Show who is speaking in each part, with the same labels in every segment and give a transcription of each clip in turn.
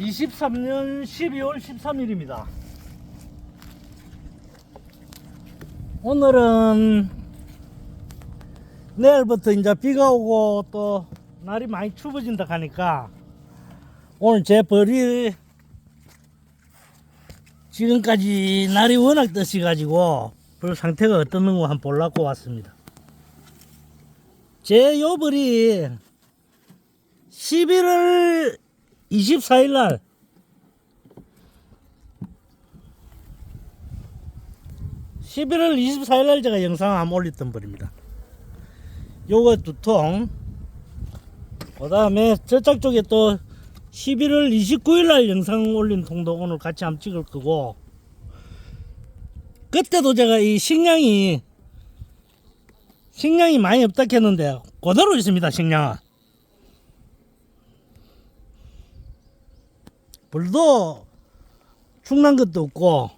Speaker 1: 23년 12월 13일입니다. 오늘은 내일부터 이제 비가 오고 또 날이 많이 추워진다 하니까 오늘 제 벌이 지금까지 날이 워낙 뜨시가지고 벌 상태가 어떻는거 한번 보려고 왔습니다. 제 요 벌이 11월 24일 날. (11월 24일) 날 제가 영상 한번 올렸던 벌입니다. 요거 두 통. 그 다음에 저쪽 쪽에 또 11월 29일 날 영상 올린 통도 오늘 같이 한번 찍을 거고. 그때도 제가 이 식량이 식량이 많이 없다 했는데 그대로 있습니다 식량은 불도 충난 것도 없고.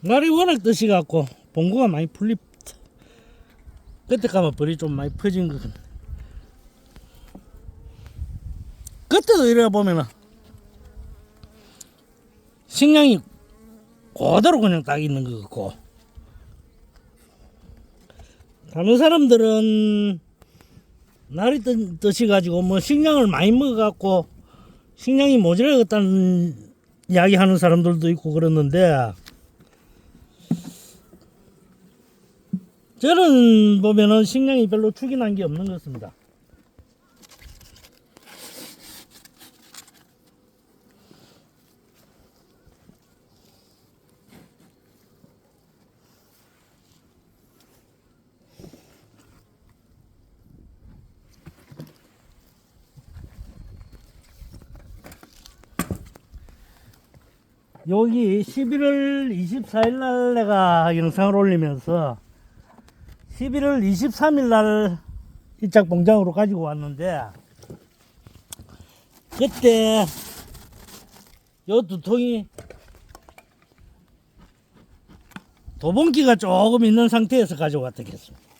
Speaker 1: 날이 워낙 뜨시 갖고 봉구가 많이 풀리 그때 가면 벌이 좀 많이 퍼진 거 같네. 그때도 이래 보면은 식량이 그대로 그냥 딱 있는 것 같고 다른 사람들은 날이 뜨, 뜨시 가지고 뭐 식량을 많이 먹어 갖고 식량이 모자라겠다는 이야기 하는 사람들도 있고 그랬는데 저는 보면은 식량이 별로 축이 난 게 없는 것 같습니다. 여기 11월 24일 날 내가 영상을 올리면서 11월 23일 날 이짝 봉장으로 가지고 왔는데 그때 요 두 통이 도봉기가 조금 있는 상태에서 가져왔다겠습니다.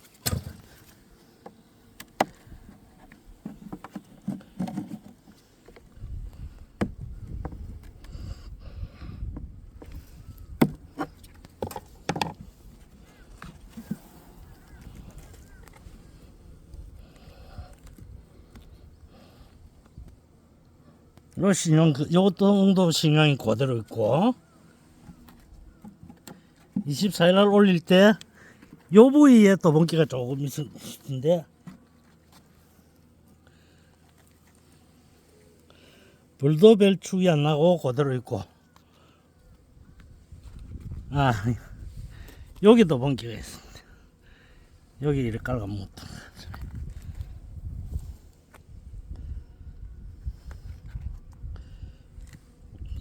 Speaker 1: 요 신용, 그- 요 정도 신용이 그대로 있고, 24일 날 올릴 때, 요 부위에 또 번기가 조금 있었는데, 불도 별 축이 안 나고 그대로 있고, 아, 여기도 번기가 있습니다. 여기 이렇게 깔아 묻던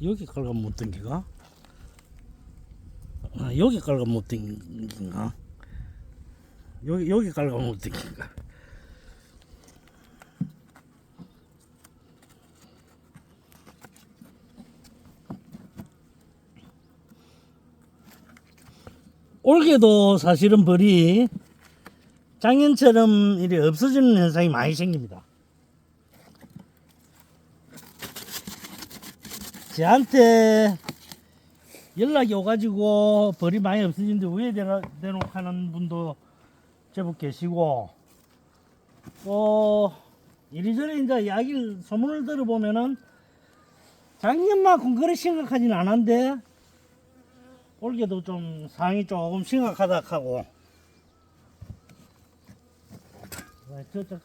Speaker 1: 여기 깔가 못 던기가? 아, 여기 깔가 못 던기가? 여기, 여기 깔가 못 던기가? 올게도 사실은 벌이 작년처럼 이리 없어지는 현상이 많이 생깁니다. 저한테 연락이 오가지고 벌이 많이 없어진데 왜 대놓, 대놓고 하는 분도 제법 계시고 또 이리저리 이제 이야기를 소문을 들어보면은 작년만큼 그리 심각하진 않은데 올게도 좀 상황이 조금 심각하다 하고. 아, 저쪽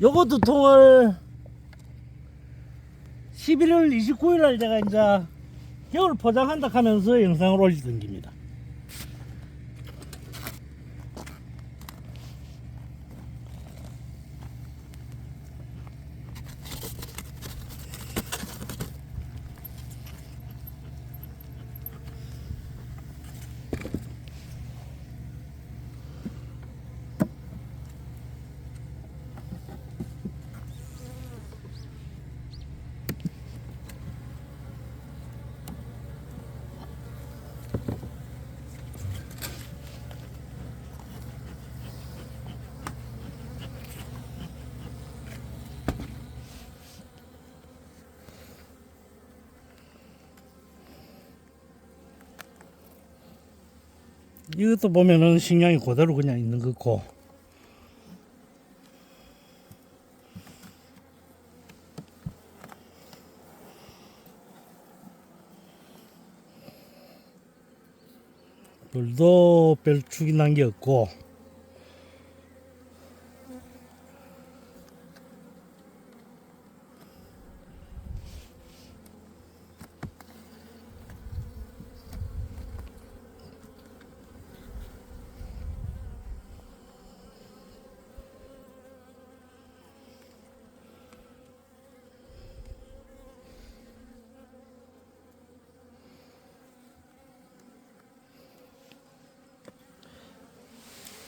Speaker 1: 요거 두 통을 11월 29일 날 제가 이제 겨울 포장한다 하면서 영상을 올리던 겁니다. 이것도 보면은 식량이 그대로 그냥 있는 거고. 물도 별 축이 난 게 없고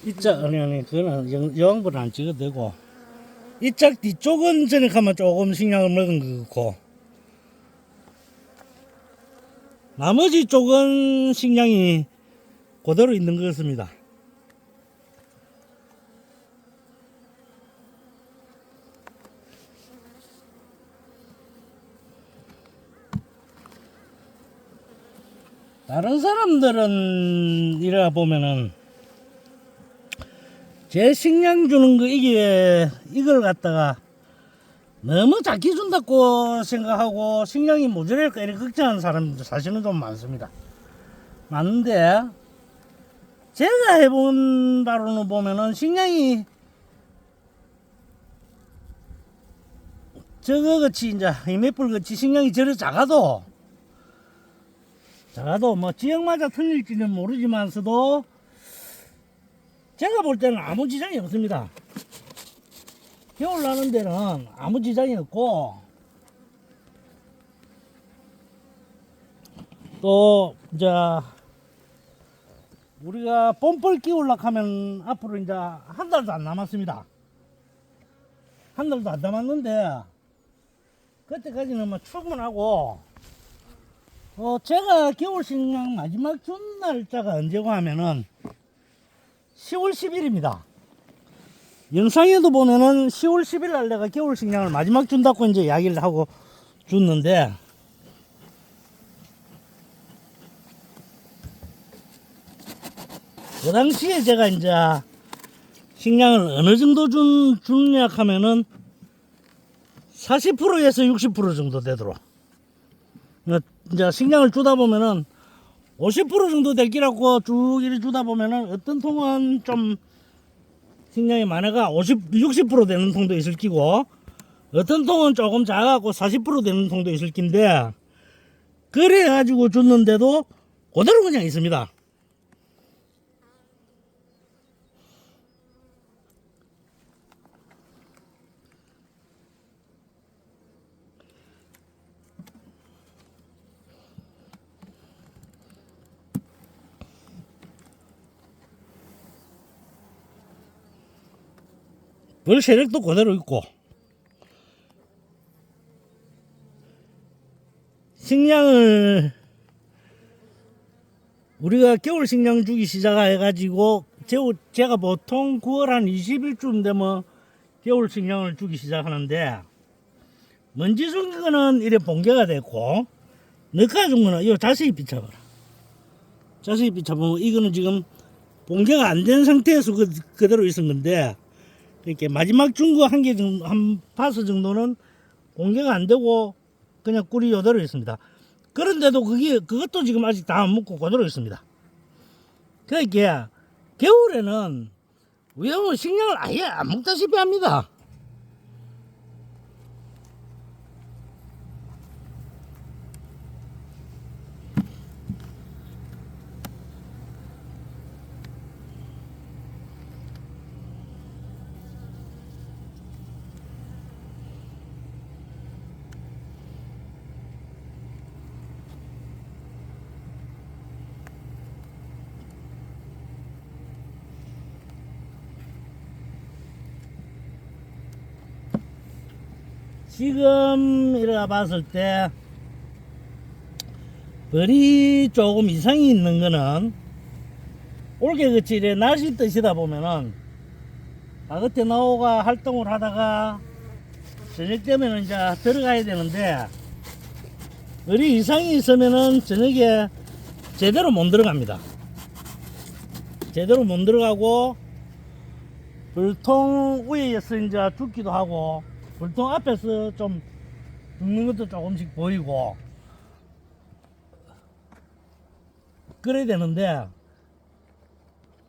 Speaker 1: 이짝 아니 아니 그거는 영, 영분 안 찍어도 되고. 이짝 뒤쪽은 전에 가면 조금 식량을 먹은 거 같고. 나머지 쪽은 식량이 그대로 있는 것 같습니다. 다른 사람들은 이래 보면은 제 식량 주는 거 이게 이걸 갖다가 너무 작게 준다고 생각하고 식량이 모자랄까 이렇게 걱정하는 사람들 사실은 좀 많습니다. 많은데 제가 해본 바로는 보면은 식량이 저거 같이 이제 이메뿔 같이 식량이 저래 작아도 작아도 뭐 지역마다 틀릴지는 모르지만서도 제가 볼 때는 아무 지장이 없습니다. 겨울 나는 데는 아무 지장이 없고 또 이제 우리가 뽐뻘 끼우려고 하면 앞으로 이제 한 달도 안 남았습니다. 한 달도 안 남았는데 그때까지는 뭐 출근하고 어 제가 겨울 식량 마지막 준 날짜가 언제고 하면은 10월 10일입니다. 영상에도 보면은 10월 10일 날 내가 겨울 식량을 마지막 준다고 이제 이야기를 하고 줬는데 그 당시에 제가 이제 식량을 어느 정도 준, 주냐 하면은 40%에서 60% 정도 되도록 어, 이제 식량을 주다 보면은 50% 정도 될 기라고 쭉 이리 주다 보면은 어떤 통은 좀 식량이 많아가 50, 60% 되는 통도 있을 끼고 어떤 통은 조금 작아갖고 40% 되는 통도 있을 낀데 그래 가지고 줬는데도 그대로 그냥 있습니다. 별 세력도 그대로 있고. 식량을 우리가 겨울 식량 주기 시작해가지고 제- 제가 보통 9월 한 20일쯤 되면 겨울 식량을 주기 시작하는데 먼지 준 거는 이래 봉개가 됐고 늦가 준 거는 이거 자세히 비춰봐라. 자세히 비춰보면 이거는 지금 봉개가 안 된 상태에서 그, 그대로 있은 건데 이렇게 마지막 준거한 개 정도, 한 파스 정도는 공개가 안 되고 그냥 꿀이 요대로 있습니다. 그런데도 그게, 그것도 지금 아직 다 안 먹고 그대로 있습니다. 그러니까 겨울에는 위험은 식량을 아예 안 먹다시피 합니다. 지금 이래 봤을 때 벌이 조금 이상이 있는 거는 올게 그치 이래 날씨 뜻이다 보면은 아그때 나오가 활동을 하다가 저녁 되면은 이제 들어가야 되는데 벌이 이상이 있으면은 저녁에 제대로 못 들어갑니다. 제대로 못 들어가고 불통 위에서 이제 죽기도 하고 불통 앞에서 좀 죽는 것도 조금씩 보이고 그래야 되는데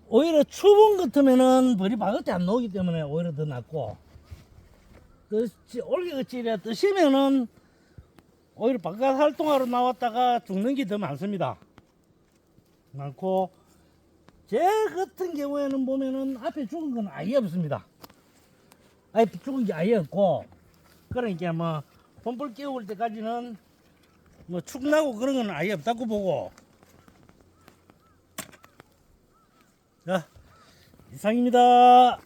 Speaker 1: 오히려 추분 같으면은 벌이 바깥에 안 나오기 때문에 오히려 더 낫고 올개같이 뜨시면은 오히려 바깥 활동하러 나왔다가 죽는 게 더 많습니다. 많고 제 같은 경우에는 보면은 앞에 죽은 건 아예 없습니다. 아예 죽은 게 아예 없고 그러니까 뭐 봄불 깨울 때까지는 뭐 축나고 그런 건 아예 없다고 보고 자 이상입니다.